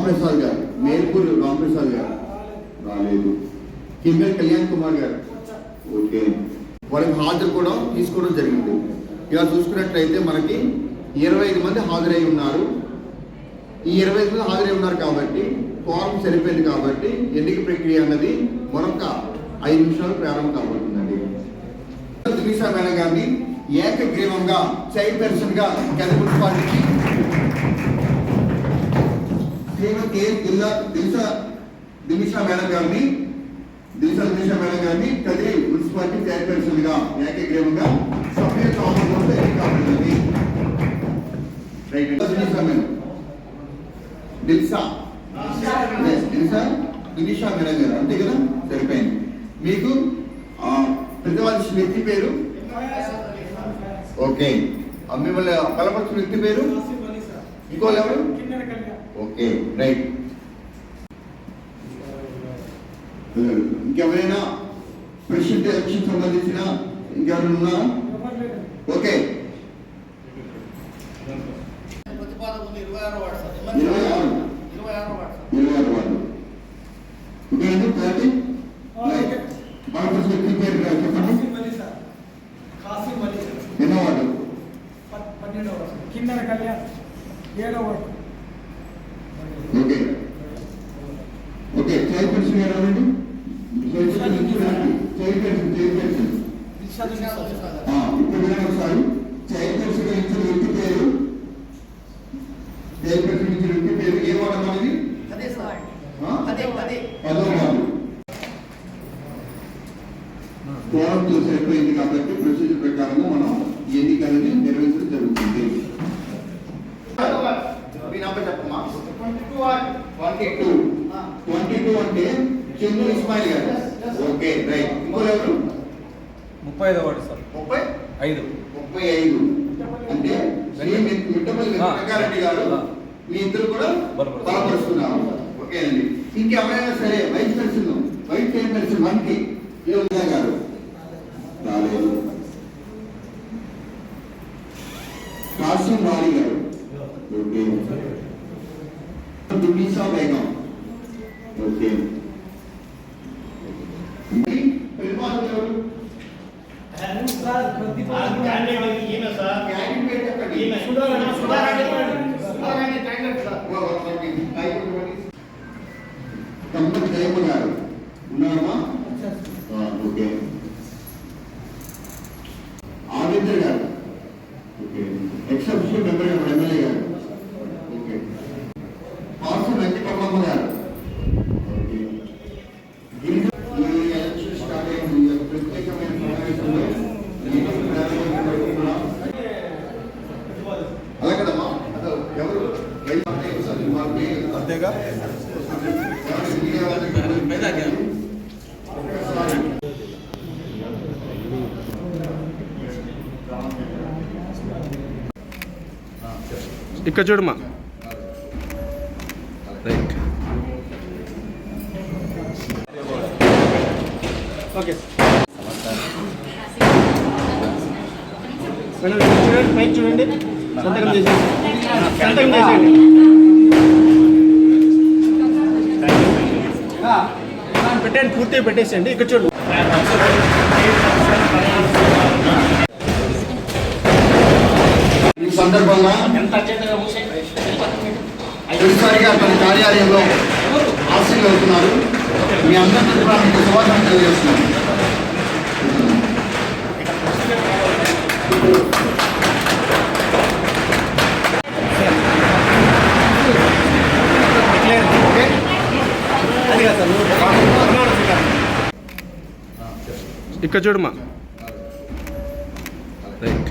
రాంప్రసాద్ గారు మేల్పూరు రాంప్రసాద్ గారు. రాలేదు. కింబెల్ కళ్యాణ్ కుమార్ గారు. ఓకే. వాళ్ళకి హాజరు కూడా తీసుకోవడం జరిగింది. ఇలా చూసుకున్నట్లయితే మనకి ఇరవై ఐదు మంది హాజరై ఉన్నారు. ఈ ఇరవై ఐదు మంది హాజరై ఉన్నారు కాబట్టి ఫారం సరిపోయింది కాబట్టి ఎన్నిక ప్రక్రియ అన్నది మరొక ఐదు నిమిషాలు ప్రారంభం కాబోతుందండి. దినిషా మేడం గారిని ఏకగ్రీవంగా చైర్పర్సన్గా గత శ్రీమతి కె దిల్లా దిల్సా దినిషా మేడం గారిని దిల్సా దినిషా మేడం గారిని కదిరి మున్సిపాలిటీ చైర్పర్సన్గా ఏకగ్రీవంగా సభ్యుల ఆమోదంతో ఎన్నిక కాబడింది right Dinisha madam Dilsa. Yes, Dilsa Dinisha madam గారు అంతే కదా? సరిపోయింది. మీకు ఆ, ప్రతివాదించిన వ్యక్తి పేరు? ఓకే. మిమ్మల్ని బలపరిచిన వ్యక్తి పేరు? ఇంకో ఎవరు? Okay right. ఇంకెవరైనా ప్రెసిడెంట్ ఎలక్షన్ సంబంధించిన ఇంకెవరైనా ఉన్నారా ఓకే. ఇరవై ఆరో వాడు ఇరవై ఆరు. ఇరవై ఆరో వాడు సార్. ఇరవై ఆరు వార్డు. ఓకే అండి క్లారిటీ రైట్. బలపరిచిన వ్యక్తి పేరు చెప్పండి. ఎన్నో వార్డు? కింద కళ్యాణ్. ఏడో వాడు ఓకే ఓకే ఎవరండి చైర్పర్సన్ చైర్పర్సన్ ఇప్పుడు వినండి ఒకసారి చైర్పర్సన్గా ఇచ్చిన వ్యక్తి పేరు చైర్పర్సన్ ఇచ్చిన వ్యక్తి పేరు ఏ వాడడం అనేది పదో కాబట్టి ప్రొసీజర్ ప్రకారము మనం ఈ ఎన్నిక అనేది నిర్వహించడం జరుగుతుంది. ట్వంటీ టూ అంటే చందు ఇస్మాయిల్ గారు. Okay right. ఇంకో ఎవరు? ముప్పై ఐదో వాడు సార్. ముప్పై? ఐదు. ముప్పై ఐదు. అంటే మిట్టపల్లి. వెంకటారెడ్డి గారు మీ ఇద్దరు కూడా బలపరుస్తున్నారు. ఓకేనండి. ఇంకెవరైనా సరే వైస్ ప్రెసిడెంట్ వైస్ చైర్పర్సన్ వన్కి యోగా గారు. రాలేదు. కాసిం వారి గారు. ఓకే. దునిసా బేగం. ఓకే. కంపని జయమ్మ గారు ఉన్నారమ్మా ఆ, ఓకే ఆదిత్య గారు ఓకే ఎక్సెప్షన్ మెంబర్ గారు ఎమ్మెల్యే గారు ఓకే పార్సు వెంకటరమణ గారు ఓకే గిరిజ- ఈ ఎలక్షన్ స్టార్ట్ అయింది ఈ ప్రత్యేకమైన సమావేశంలో ఇక్కడ చూడమ్మా. రైట్ ఓకే చూడండి పైకి చూడండి. సంతకం చేసేయండి. సంతకం చేసేయండి. పెట్టండి పూర్తిగా పెట్టేసేయండి. ఇక్కడ చూడండి ఈ సందర్భంగా తొలిసారిగా తన కార్యాలయంలో ఆశీలు అవుతున్నారు మీ అందరి శుభాకాంక్షలు తెలియజేస్తున్నాను. કચોડમાં રાઈટ